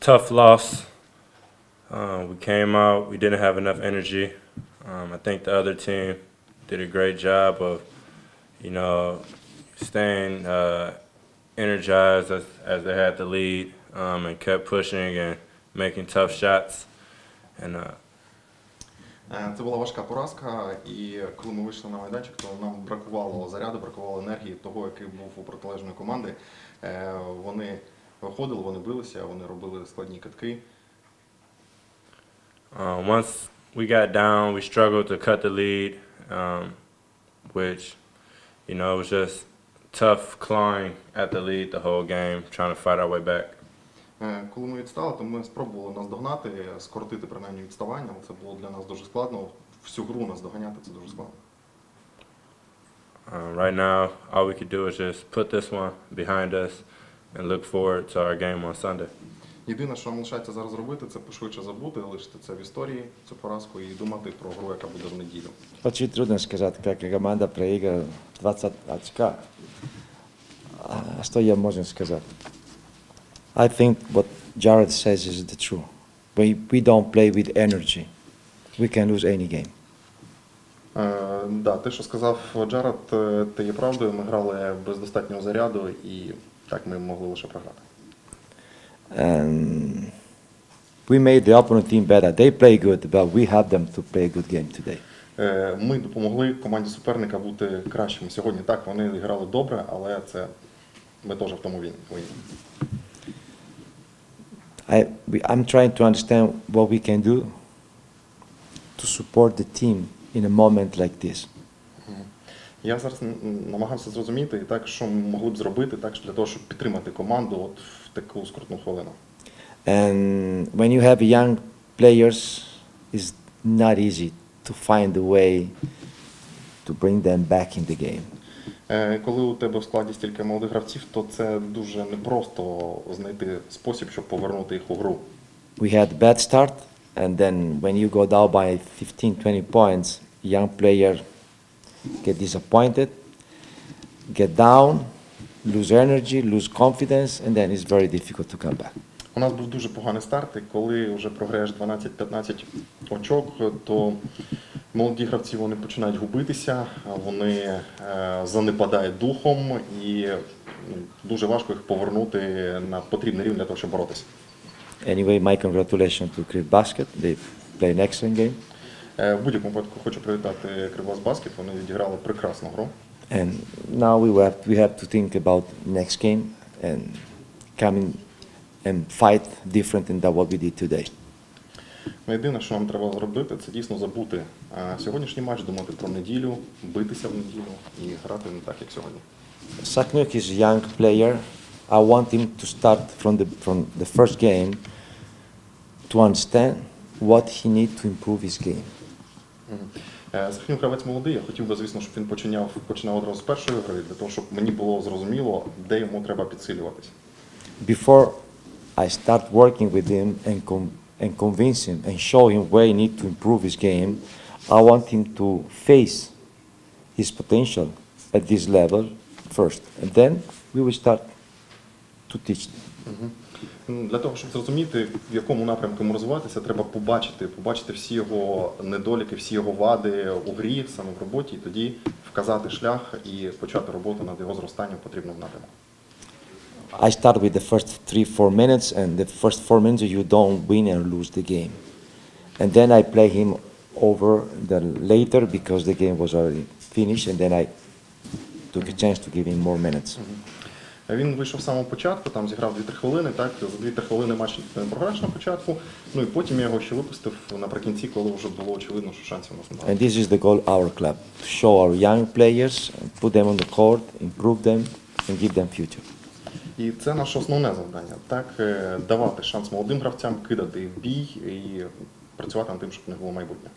tough loss. Uh, we came out, we didn't have enough energy. Um, I think the other team did a great job of, you know, staying uh, energized as, as they had the lead um, and kept pushing and making tough shots. And uh, Е, Це була важка поразка, і коли ми вийшли на майданчик, то нам бракувало заряду, бракувало енергії того, який був у протилежної команди. Е, Вони виходили, вони билися, вони робили складні катки. Uh, once we got down, we struggled to cut the lead, um, which, you know, it was just tough clawing at the lead the whole game, trying to fight our way back. Е, Коли ми відстали, то ми спробували наздогнати, скоротити принаймні відставання, але це було для нас дуже складно. Всю гру наздоганяти це дуже складно. Um, right now, all we could do is just put this one behind us and look forward to our game on Sunday. Єдине, що нам лишається зараз робити, це пошвидше забути, лишити це в історії, цю поразку, і думати про гру, яка буде в неділю. Очень трудно сказать, как команда проиграла 20 очка. А что я могу сказать? I think what Jared says is the truth. We, we don't play with energy. We can lose any game. Е, да, те, що сказав Джаред, те є правдою. Ми грали без достатнього заряду і так ми могли лише програти. And we made the opponent team better. They play good, but we have them to play a good game today. Е, Ми допомогли команді суперника бути кращими сьогодні. Так, вони грали добре, але це ми теж в тому винні. винні. I, we, I'm trying to understand what we can do to support the team in a moment like this. Я зараз намагався зрозуміти так, що ми могли б зробити так, для того, щоб підтримати команду от в таку скрутну хвилину. And when you have young players, it's not easy to find a way to bring them back in the game. Е, Коли у тебе в складі стільки молодих гравців, то це дуже непросто знайти спосіб, щоб повернути їх у гру. We had a bad start, and then when you go down by 15, 20 points, young player get disappointed, get down, lose energy, lose confidence, and then it's very difficult to come back. У нас був дуже поганий старт, і коли вже програєш 12-15 очок, то молоді гравці вони починають губитися, вони е, занепадають духом і ну, дуже важко їх повернути на потрібний рівень для того, щоб боротися. Anyway, my congratulations to Crib Basket. They play an excellent game. Е, В будь-якому випадку хочу привітати Кривбас Баскет. Вони відіграли прекрасну гру. And now we have, we have to think about next game and coming and fight different than that what we did today. Ну, Єдине, що нам треба зробити, це дійсно забути е, сьогоднішній матч, думати про неділю, битися в неділю і грати не так, як сьогодні. Saknuk is a young player. I want him to start from the, from the first game to understand what he needs to improve his game. Е, Захнюк гравець молодий. Я хотів би, звісно, щоб він починав, починав одразу з першої гри, для того, щоб мені було зрозуміло, де йому треба підсилюватись. Before I start working with him and, com- and convince him and show him where he needs to improve his game, I want him to face his potential at this level first. And then we will start to teach. М, Для того, щоб зрозуміти, в якому напрямку йому розвиватися, треба побачити, побачити всі його недоліки, всі його вади у грі, саме в роботі, і тоді вказати шлях і почати роботу над його зростанням в потрібному напрямку. I start with the first three, four minutes, and the first four minutes you don't win or lose the game. And then I play him over the later because the game was already finished, and then I took a chance to give him more minutes. Він вийшов з самого початку, там зіграв 2-3 хвилини, так, за 2-3 хвилини матч не програєш на початку, ну і потім я його ще випустив наприкінці, коли вже було очевидно, що шансів у нас немає. And this is the goal our club to show our young players, put them on the court, improve them, and give them future. І це наше основне завдання. Так, е, давати шанс молодим гравцям, кидати в бій і працювати над тим, щоб них було майбутнє.